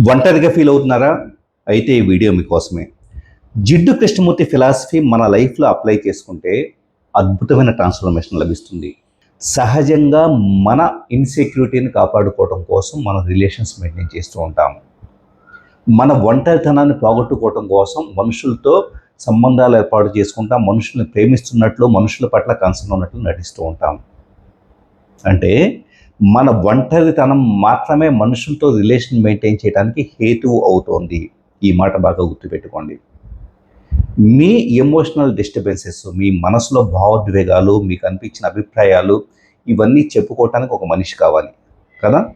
ఒంటరిగా ఫీల్ అవుతున్నారా? అయితే ఈ వీడియో మీకోసమే. జిడ్డు కృష్ణమూర్తి ఫిలాసఫీ మన లైఫ్లో అప్లై చేసుకుంటే అద్భుతమైన ట్రాన్స్ఫర్మేషన్ లభిస్తుంది. సహజంగా మన ఇన్సెక్యూరిటీని కాపాడుకోవడం కోసం మన రిలేషన్స్ మెయింటైన్ చేస్తూ ఉంటాం. మన ఒంటరితనాన్ని పోగొట్టుకోవడం కోసం మనుషులతో సంబంధాలు ఏర్పాటు చేసుకుంటాం. మనుషుల్ని ప్రేమిస్తున్నట్లు మనుషుల పట్ల కన్సర్న్ ఉన్నట్లు నటిస్తూ ఉంటాం. అంటే మన ఒంటరితనం మాత్రమే మనుషులతో రిలేషన్ మెయింటైన్ చేయడానికి హేతువు అవుతోంది. ఈ మాట బాగా గుర్తుపెట్టుకోండి. మీ ఎమోషనల్ డిస్టర్బెన్సెస్ మీ మనసులో భావోద్వేగాలు మీకు అనిపించిన అభిప్రాయాలు ఇవన్నీ చెప్పుకోవటానికి ఒక మనిషి కావాలి. కదా?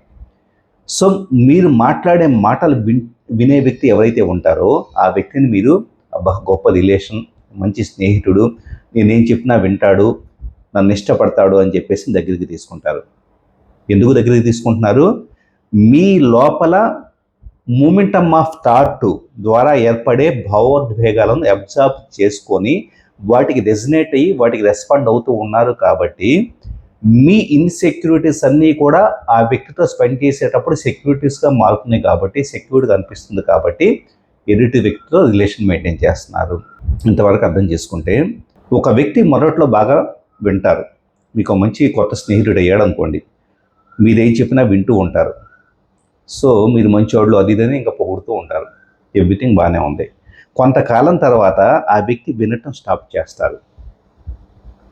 సో మీరు మాట్లాడే మాటలు విన్ వినే వ్యక్తి ఎవరైతే ఉంటారో ఆ వ్యక్తిని మీరు అబ్బా గొప్ప రిలేషన్ మంచి స్నేహితుడు నేనేం చెప్పినా వింటాడు నన్ను ఇష్టపడతాడు అని చెప్పేసి దగ్గరికి తీసుకుంటారు. ఎందుకు దగ్గరికి తీసుకుంటున్నారు? మీ లోపల మూమెంటమ్ ఆఫ్ థాట్ ద్వారా ఏర్పడే భావోద్వేగాలను అబ్జర్వ్ చేసుకొని వాటికి రెజినేట్ అయ్యి వాటికి రెస్పాండ్ అవుతూ ఉన్నారు కాబట్టి మీ ఇన్సెక్యూరిటీస్ అన్నీ కూడా ఆ వ్యక్తితో స్పెండ్ చేసేటప్పుడు సెక్యూరిటీస్గా మారుతున్నాయి కాబట్టి సెక్యూరిటీ అనిపిస్తుంది కాబట్టి ఎదుటి వ్యక్తితో రిలేషన్ మెయింటైన్ చేస్తున్నారు. ఇంతవరకు అర్థం చేసుకుంటే ఒక వ్యక్తి మొదట్లో బాగా వింటారు. మీకు మంచి కొత్త స్నేహితుడు అయ్యాడు అనుకోండి మీరు ఏం చెప్పినా వింటూ ఉంటారు. సో మీరు మంచివాళ్ళు అది ఇదని ఇంకా పొగుడుతూ ఉంటారు. ఎవ్రీథింగ్ బాగానే ఉంది. కొంతకాలం తర్వాత ఆ వ్యక్తి వినటం స్టాప్ చేస్తారు.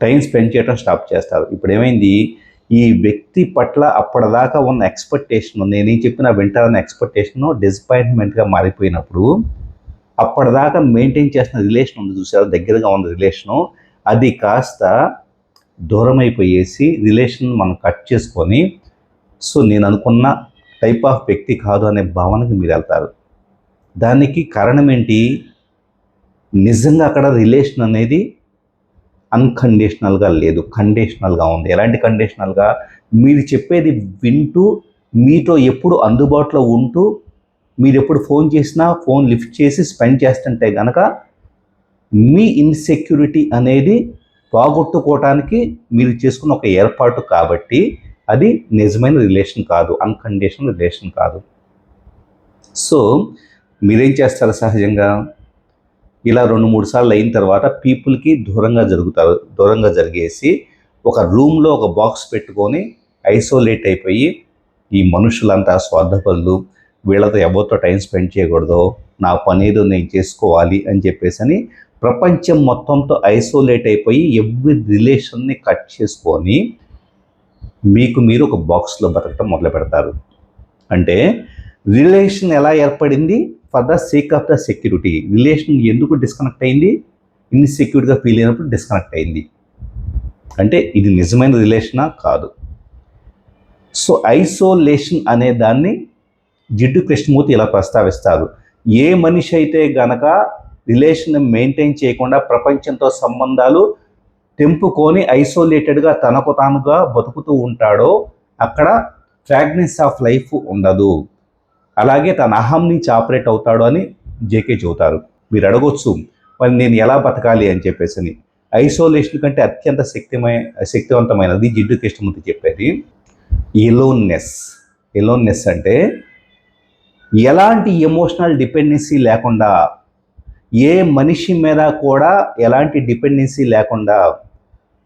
టైం స్పెండ్ చేయడం స్టాప్ చేస్తారు. ఇప్పుడు ఏమైంది ఈ వ్యక్తి పట్ల అప్పటిదాకా ఉన్న ఎక్స్పెక్టేషన్ నేనేం చెప్పినా వింటారన్న ఎక్స్పెక్టేషన్ డిసప్పాయింట్మెంట్గా మారిపోయినప్పుడు అప్పటిదాకా మెయింటైన్ చేసిన రిలేషన్ ఉంది చూసారు? దగ్గరగా ఉన్న రిలేషను. అది కాస్త దూరం అయిపోయేసి రిలేషన్ మనం కట్ చేసుకొని సో నేను అనుకున్న టైప్ ఆఫ్ వ్యక్తి కాదు అనే భావనకి మీరు వెళ్తారు. దానికి కారణం ఏంటి? నిజంగా అక్కడ రిలేషన్ అనేది అన్కండిషనల్గా లేదు కండిషనల్గా ఉంది. ఎలాంటి కండిషనల్గా మీరు చెప్పేది వింటూ మీతో ఎప్పుడు అందుబాటులో ఉంటూ మీరు ఎప్పుడు ఫోన్ చేసినా ఫోన్ లిఫ్ట్ చేసి స్పెండ్ చేస్తుంటే కనుక మీ ఇన్సెక్యూరిటీ అనేది పోగొట్టుకోవటానికి మీరు చేసుకున్న ఒక ఏర్పాటు కాబట్టి అది నిజమైన రిలేషన్ కాదు అన్కండిషనల్ రిలేషన్ కాదు. సో మీరేం చేస్తారు సహజంగా? ఇలా రెండు మూడు సార్లు అయిన తర్వాత పీపుల్కి దూరంగా జరుగుతారు దూరంగా జరిగేసి ఒక రూమ్లో ఒక బాక్స్ పెట్టుకొని ఐసోలేట్ అయిపోయి ఈ మనుషులంతా స్వార్థపరులు వీళ్ళతో ఎవరితో టైం స్పెండ్ చేయకూడదు నా పని ఏదో నేను చేసుకోవాలి అని చెప్పేసి అని ప్రపంచం మొత్తంతో ఐసోలేట్ అయిపోయి ఎవ్రీ రిలేషన్ని కట్ చేసుకొని మీకు మీరు ఒక బాక్స్లో బతకటం మొదలు పెడతారు. అంటే రిలేషన్ ఎలా ఏర్పడింది? For the sake of the security relation ఎందుకు డిస్కనెక్ట్ అయింది? ఇన్సెక్యూర్గా ఫీల్ అయినప్పుడు డిస్కనెక్ట్ అయింది. అంటే ఇది నిజమైన రిలేషనా కాదు. సో ఐసోలేషన్ అనే దాన్ని జిడ్డు కృష్ణమూర్తి ఇలా ప్రస్తావిస్తారు. ఏ మనిషి అయితే గనక రిలేషన్ మెయింటైన్ చేయకుండా ప్రపంచంతో సంబంధాలు తెంపుకొని ఐసోలేటెడ్గా తనకు తానుగా బతుకుతూ ఉంటాడో అక్కడ ఫ్రాగ్నెన్స్ ఆఫ్ లైఫ్ ఉండదు. అలాగే తన అహం నుంచి ఆపరేట్ అవుతాడు అని జేకే చెబుతారు. మీరు అడగొచ్చు మరి నేను ఎలా బతకాలి? అని చెప్పేసి ఐసోలేషన్ కంటే అత్యంత శక్తిమై శక్తివంతమైనది జిడ్డు కృష్ణమూర్తి చెప్పేది ఎలోన్నెస్. ఎలోన్నెస్ అంటే ఎలాంటి ఎమోషనల్ డిపెండెన్సీ లేకుండా ఏ మనిషి మీద కూడా ఎలాంటి డిపెండెన్సీ లేకుండా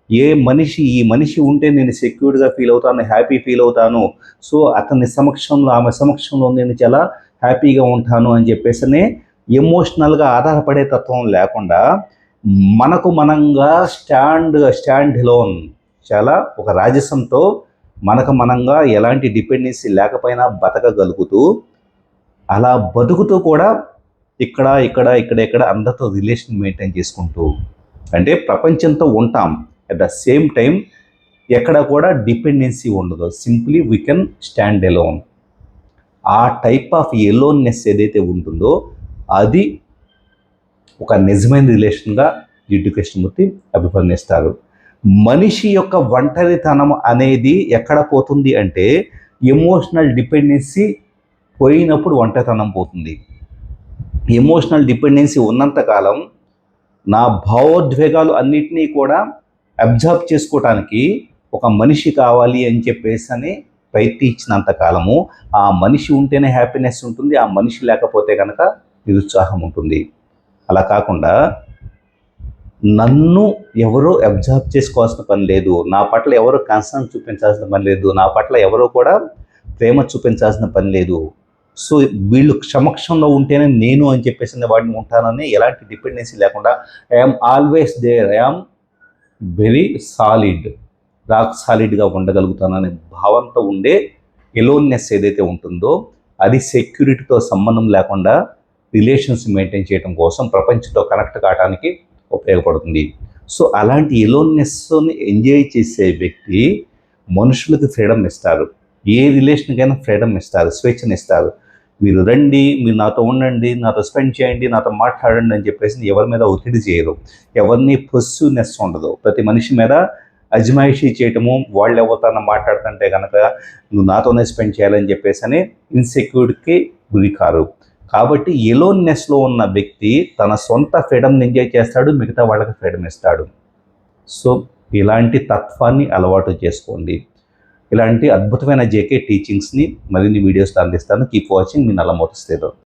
ఏ మనిషి ఈ మనిషి ఉంటే నేను సెక్యూర్డ్గా ఫీల్ అవుతాను హ్యాపీ ఫీల్ అవుతాను. సో అతని సమక్షంలో ఆమె సమక్షంలో నేను చాలా హ్యాపీగా ఉంటాను అని చెప్పేసి ఎమోషనల్గా ఆధారపడే తత్వం లేకుండా మనకు మనంగా స్టాండ్ స్టాండ్ లోన్ చాలా ఒక రాజసంతో మనకు మనంగా ఎలాంటి డిపెండెన్సీ లేకపోయినా బతకగలుగుతూ అలా బతుకుతూ కూడా ఇక్కడ ఇక్కడ ఇక్కడ ఇక్కడ అందరితో రిలేషన్ మెయింటైన్ చేసుకుంటూ అంటే ప్రపంచంతో ఉంటాం. అట్ ద సేమ్ టైం ఎక్కడ కూడా డిపెండెన్సీ ఉండదు. Simply we can stand alone. ఆ టైప్ ఆఫ్ ఎలోన్నెస్ ఏదైతే ఉంటుందో అది ఒక నిజమైన రిలేషన్గా జిడ్డు కృష్ణమూర్తి అభివర్ణిస్తారు. మనిషి యొక్క ఒంటరితనం అనేది ఎక్కడ పోతుంది అంటే ఎమోషనల్ డిపెండెన్సీ పోయినప్పుడు ఒంటరితనం పోతుంది. ఎమోషనల్ డిపెండెన్సీ ఉన్నంతకాలం నా భావోద్వేగాలు అన్నిటినీ కూడా అబ్జర్వ్ చేసుకోవటానికి ఒక మనిషి కావాలి అని చెప్పేసి అని ప్రయత్నించినంత కాలము ఆ మనిషి ఉంటేనే హ్యాపీనెస్ ఉంటుంది ఆ మనిషి లేకపోతే కనుక నిరుత్సాహం ఉంటుంది. అలా కాకుండా నన్ను ఎవరో అబ్జర్వ్ చేసుకోవాల్సిన పని లేదు నా పట్ల ఎవరో కన్సర్న్ చూపించాల్సిన పని లేదు నా పట్ల ఎవరో కూడా ప్రేమ చూపించాల్సిన పని లేదు. సో వీళ్ళు సమక్షంలో ఉంటేనే నేను అని చెప్పేసి వాడిని ఉంటానని ఎలాంటి డిపెండెన్సీ లేకుండా I'm always there I'm very solid rock సాలిడ్గా ఉండగలుగుతాననే భావంతో ఉండే ఎలోన్నెస్ ఏదైతే ఉంటుందో అది సెక్యూరిటీతో సంబంధం లేకుండా రిలేషన్స్ మెయింటైన్ చేయడం కోసం ప్రపంచంతో కనెక్ట్ కావడానికి ఉపయోగపడుతుంది. సో అలాంటి ఎలోన్నెస్ని ఎంజాయ్ చేసే వ్యక్తి మనుషులకు ఫ్రీడమ్ ఇస్తారు. ఏ రిలేషన్కైనా ఫ్రీడమ్ ఇస్తారు స్వేచ్ఛను ఇస్తారు. మీరు రండి మీరు నాతో ఉండండి నాతో స్పెండ్ చేయండి నాతో మాట్లాడండి అని చెప్పేసి ఎవరి మీద ఒత్తిడి చేయదు ఎవరిని పొస్సునెస్ ఉండదు. ప్రతి మనిషి మీద అజమాయిషీ చేయటము వాళ్ళు ఎవరితో మాట్లాడుతుంటే కనుక నువ్వు నాతోనే స్పెండ్ చేయాలని చెప్పేసి అని ఇన్సెక్యూర్డ్కి గురి కారు కాబట్టి ఎలోన్నెస్లో ఉన్న వ్యక్తి తన సొంత ఫ్రీడమ్ని ఎంజాయ్ చేస్తాడు మిగతా వాళ్ళకి ఫ్రీడమ్ ఇస్తాడు. సో ఇలాంటి తత్వాన్ని అలవాటు చేసుకోండి. ఇలాంటి అద్భుతమైన జేకే టీచింగ్స్ని మరిన్ని వీడియోస్ అందిస్తాను. కీప్ వాచింగ్ మీ నల్లమోత స్థిరం